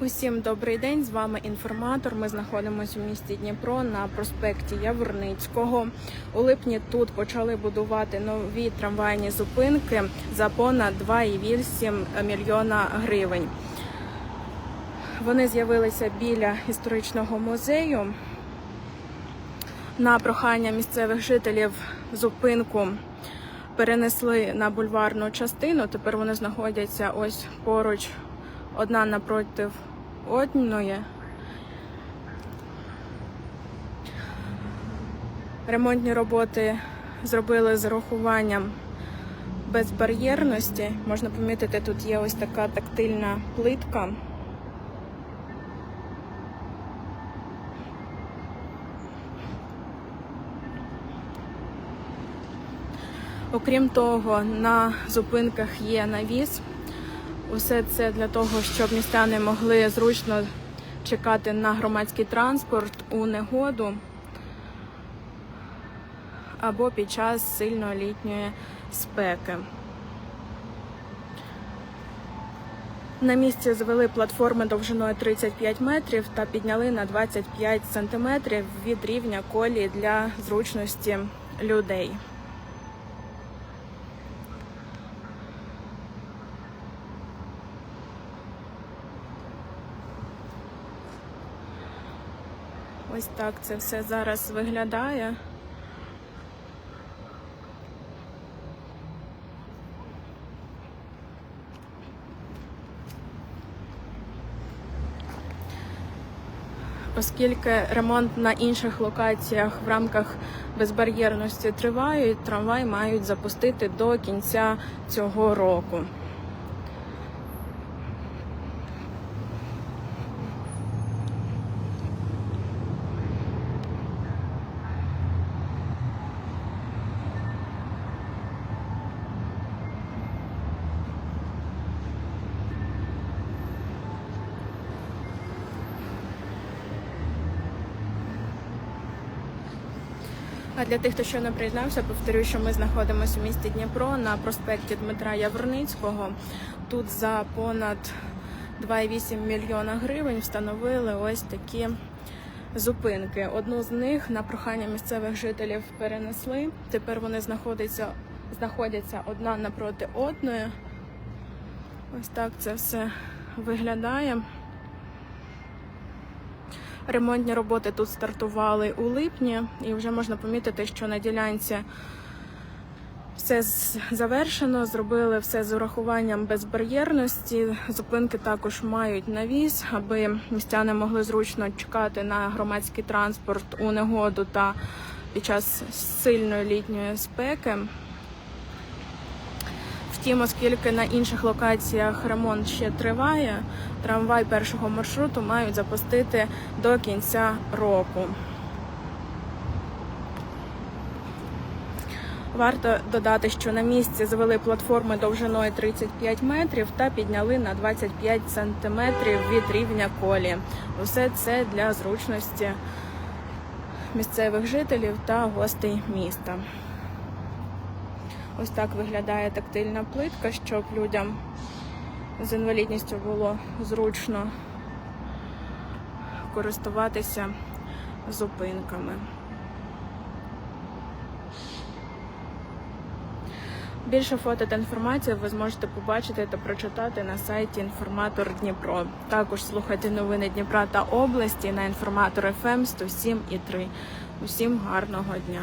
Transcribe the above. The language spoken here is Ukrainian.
Усім добрий день. З вами інформатор. Ми знаходимося у місті Дніпро на проспекті Яворницького. У липні тут почали будувати нові трамвайні зупинки за понад 2,8 мільйона гривень. Вони з'явилися біля історичного музею. На прохання місцевих жителів зупинку перенесли на бульварну частину. Тепер вони знаходяться ось поруч одна напроти одної. Ремонтні роботи зробили з урахуванням безбар'єрності. Можна помітити, тут є ось така тактильна плитка. Окрім того, на зупинках є навіс. Усе це для того, щоб містяни могли зручно чекати на громадський транспорт у негоду або під час сильної літньої спеки. На місці звели платформи довжиною 35 метрів та підняли на 25 сантиметрів від рівня колії для зручності людей. Ось так це все зараз виглядає. Оскільки ремонт на інших локаціях в рамках безбар'єрності триває, трамвай мають запустити до кінця цього року. А для тих, хто не приєднався, повторюю, що ми знаходимося у місті Дніпро на проспекті Дмитра Яворницького. Тут за понад 2,8 мільйона гривень встановили ось такі зупинки. Одну з них на прохання місцевих жителів перенесли. Тепер вони знаходяться, знаходяться одна напроти одної. Ось так це все виглядає. Ремонтні роботи тут стартували у липні, і вже можна помітити, що на ділянці все завершено. Зробили все з урахуванням безбар'єрності. Зупинки також мають навіс, аби містяни могли зручно чекати на громадський транспорт у негоду та під час сильної літньої спеки. Втім, оскільки на інших локаціях ремонт ще триває, трамвай першого маршруту мають запустити до кінця року. Варто додати, що на місці звели платформи довжиною 35 метрів та підняли на 25 сантиметрів від рівня колі. Усе це для зручності місцевих жителів та гостей міста. Ось так виглядає тактильна плитка, щоб людям з інвалідністю було зручно користуватися зупинками. Більше фото та інформації ви зможете побачити та прочитати на сайті Інформатор Дніпро. Також слухайте новини Дніпра та області на інформатор ФМ 107 і 3. Усім гарного дня!